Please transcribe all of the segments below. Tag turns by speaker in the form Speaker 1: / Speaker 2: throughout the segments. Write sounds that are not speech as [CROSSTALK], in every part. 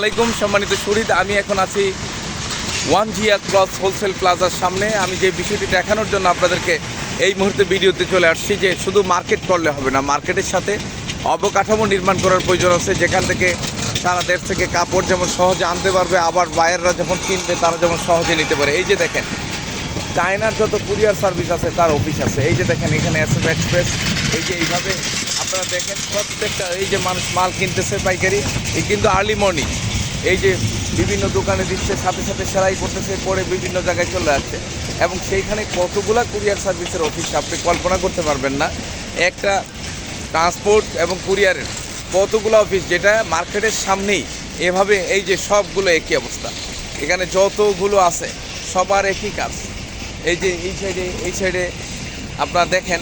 Speaker 1: আলাইকুম, সম্মানিত শহীদ আমি এখন আছি ওয়ান জিয়া ক্রস হোলসেল প্লাজার সামনে। আমি যে বিষয়টি দেখানোর জন্য আপনাদেরকে এই মুহূর্তে ভিডিওতে চলে আসছি যে শুধু মার্কেট করলে হবে না, মার্কেটের সাথে অবকাঠামো নির্মাণ করার প্রয়োজন আছে। যেখান থেকে সারা দেশ থেকে কাপড় যেমন সহজে আনতে পারবে, আবার বায়াররা যখন কিনবে, তারা যেমন সহজে নিতে পারে। এই যে দেখেন, চায়নার যত কুরিয়ার সার্ভিস আছে, তার অফিস আছে। এই যে দেখেন, এখানে এস এফ এক্সপ্রেস। এই যে এইভাবে আপনারা দেখেন, প্রত্যেকটা এই যে মানুষ মাল কিনতেছে পাইকারি, এই কিন্তু আর্লি মর্নিং। এই যে বিভিন্ন দোকানে দিচ্ছে, সাথে সাথে সেলাই করতেছে, পরে বিভিন্ন জায়গায় চলে যাচ্ছে এবং সেইখানে কতগুলা কুরিয়ার সার্ভিসের অফিস, আপনি কল্পনা করতে পারবেন না। একটা ট্রান্সপোর্ট এবং কুরিয়ারের কতগুলো অফিস, যেটা মার্কেটের সামনেই। এভাবে এই যে সবগুলো একই অবস্থা। এখানে যতগুলো আছে, সবার একই কাজ। এই যে এই সাইডে এই সাইডে আপনারা দেখেন,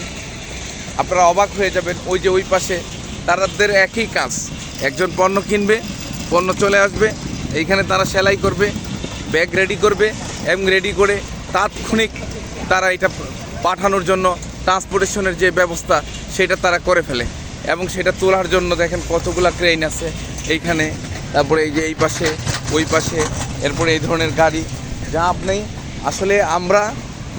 Speaker 1: আপনারা অবাক হয়ে যাবেন, ওই যে ওই পাশে তাদের একই কাজ। একজন পণ্য কিনবে পণ্য চলে আসবে। এইখানে তারা সেলাই করবে ব্যাগ রেডি করবে এবং রেডি করে তাৎক্ষণিক তারা এটা পাঠানোর জন্য ট্রান্সপোর্টেশনের যে ব্যবস্থা, সেটা তারা করে ফেলে। এবং সেটা তোলার জন্য দেখেন কতগুলা ক্রেন আছে এইখানে। তারপরে এই যে এই পাশে, ওই পাশে, এরপরে এই ধরনের গাড়ি, যা আপনি আসলে আমরা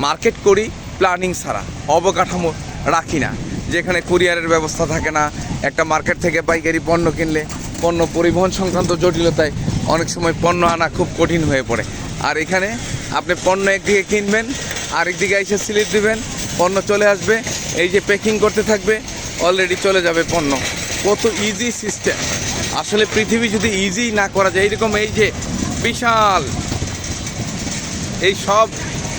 Speaker 1: মার্কেট করি প্ল্যানিং ছাড়া, অবকাঠামো রাখি না। যেখানে কুরিয়ারের ব্যবস্থা থাকে না, একটা মার্কেট থেকে পাইকারি পণ্য কিনলে পণ্য পরিবহন সংক্রান্ত জটিলতায় অনেক সময় পণ্য আনা খুব কঠিন হয়ে পড়ে। আর এখানে আপনি পণ্য একদিকে কিনবেন, আরেকদিকে এসে স্লিপ দিবেন, পণ্য চলে আসবে, এই যে প্যাকিং করতে থাকবে অলরেডি চলে যাবে পণ্য। কত ইজি সিস্টেম আসলে পৃথিবী যদি ইজি না করা যায় এইরকম এই যে বিশাল, এই সব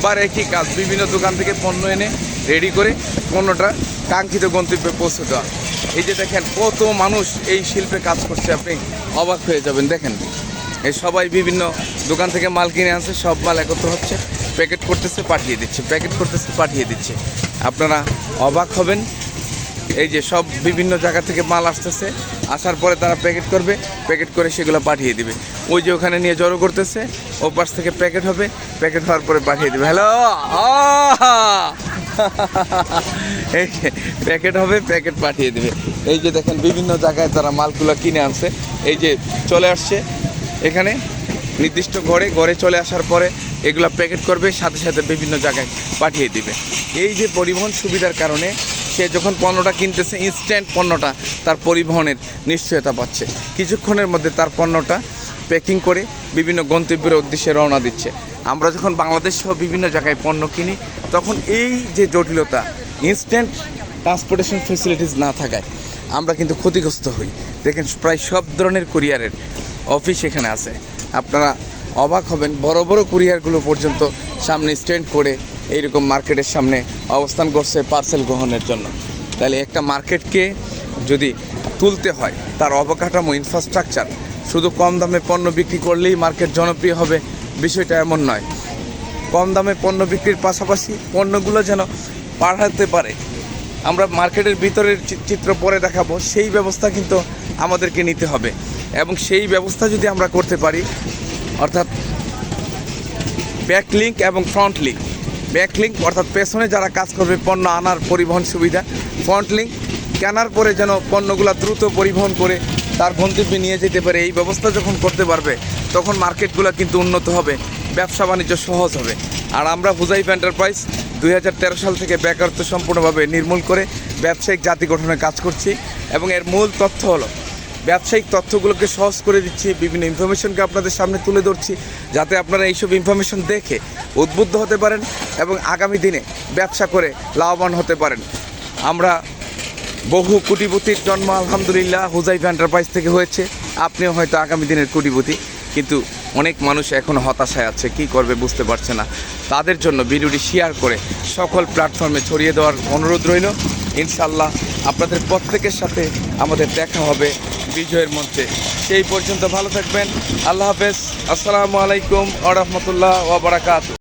Speaker 1: বার একই কাজ। বিভিন্ন দোকান থেকে পণ্য এনে রেডি করে পণ্যটা কাঙ্ক্ষিত গন্তব্যে পৌঁছে দেওয়া। এই যে দেখেন, কত মানুষ এই শিল্পে কাজ করছে, আপনি অবাক হয়ে যাবেন। দেখেন, এই সবাই বিভিন্ন দোকান থেকে মাল কিনে আনছে, সব মাল একত্র হচ্ছে, প্যাকেট করতেছে, পাঠিয়ে দিচ্ছে, প্যাকেট করতেছে, পাঠিয়ে দিচ্ছে। আপনারা অবাক হবেন। এই যে সব বিভিন্ন জায়গা থেকে মাল আসতেছে, আসার পরে তারা প্যাকেট করবে, প্যাকেট করে সেগুলো পাঠিয়ে দিবে। ওই যে ওখানে নিয়ে জড়ো করতেছে, ও পাশ থেকে প্যাকেট হবে, প্যাকেট হওয়ার পরে পাঠিয়ে দেবে। হ্যালো [LAUGHS] এই প্যাকেট হবে, প্যাকেট পাঠিয়ে দেবে। এই যে দেখেন, বিভিন্ন জায়গায় তারা মালগুলো কিনে আনছে। এই যে চলে আসছে এখানে, নির্দিষ্ট ঘরে ঘরে চলে আসার পরে এগুলো প্যাকেট করবে, সাথে সাথে বিভিন্ন জায়গায় পাঠিয়ে দিবে। এই যে পরিবহন সুবিধার কারণে সে যখন পণ্যটা কিনতেছে ইনস্ট্যান্ট পণ্যটা তার পরিবহনের নিশ্চয়তা পাচ্ছে। কিছুক্ষণের মধ্যে তার পণ্যটা প্যাকিং করে বিভিন্ন গন্তব্যের উদ্দেশ্যে রওনা দিচ্ছে। আমরা যখন বাংলাদেশ সহ বিভিন্ন জায়গায় পণ্য কিনি, তখন এই যে জটিলতা ইনস্ট্যান্ট ট্রান্সপোর্টেশন ফেসিলিটিস না থাকায় আমরা কিন্তু ক্ষতিগ্রস্ত হই। দেখেন প্রায় সব ধরনের কুরিয়ারের অফিস এখানে আছে। আপনারা অবাক হবেন, বড় বড় কুরিয়ারগুলো পর্যন্ত সামনে স্ট্যান্ড করে এইরকম মার্কেটের সামনে অবস্থান করছে পার্সেল গ্রহণের জন্য। তাহলে একটা মার্কেটকে যদি তুলতে হয়, তার অবকাঠামো ইনফ্রাস্ট্রাকচার শুধু কম দামে পণ্য বিক্রি করলেই মার্কেট জনপ্রিয় হবে, বিষয়টা এমন নয়। কম দামে পণ্য বিক্রির পাশাপাশি পণ্যগুলো যেন পাঠাতে পারে। আমরা মার্কেটের ভিতরের চিত্র পরে দেখাবো, সেই ব্যবস্থা কিন্তু আমাদেরকে নিতে হবে। এবং সেই ব্যবস্থা যদি আমরা করতে পারি, অর্থাৎ ব্যাক লিঙ্ক এবং ফ্রন্ট লিঙ্ক ব্যাক লিঙ্ক অর্থাৎ পেছনে যারা কাজ করবে, পণ্য আনার পরিবহন সুবিধা। ফ্রন্ট লিঙ্ক কেনার পরে যেন পণ্যগুলো দ্রুত পরিবহন করে তার গন্তব্যে নিয়ে যেতে পারে, এই ব্যবস্থা যখন করতে পারবে, তখন মার্কেটগুলো কিন্তু উন্নত হবে, ব্যবসা বাণিজ্য সহজ হবে। আর আমরা হুজাইফ এন্টারপ্রাইজ দুই হাজার তেরো সাল থেকে বেকারত্ব সম্পূর্ণভাবে নির্মূল করে ব্যবসায়িক জাতি গঠনে কাজ করছি এবং এর মূল তথ্য হলো, ব্যবসায়িক তথ্যগুলোকে সহজ করে দিচ্ছি, বিভিন্ন ইনফরমেশনকে আপনাদের সামনে তুলে ধরছি যাতে আপনারা এইসব ইনফরমেশন দেখে উদ্বুদ্ধ হতে পারেন এবং আগামী দিনে ব্যবসা করে লাভবান হতে পারেন। আমরা বহু কোটিপতির জন্ম, আলহামদুলিল্লাহ, হুজাইফ এন্টারপ্রাইজ থেকে হয়েছে। আপনিও হয়তো আগামী দিনের কোটিপতি, কিন্তু অনেক মানুষ এখন হতাশায় আছে, কি করবে বুঝতে পারছে না। তাদের জন্য ভিডিওটি শেয়ার করে সকল প্ল্যাটফর্মে ছড়িয়ে দেওয়ার অনুরোধ রইল। ইনশাল্লাহ আপনাদের প্রত্যেকের সাথে আমাদের দেখা হবে বিজয়ের মঞ্চে। সেই পর্যন্ত ভালো থাকবেন। আল্লাহ হাফেজ। আসসালামু আলাইকুম আ রহমতুল্লাহ ওবরাকাত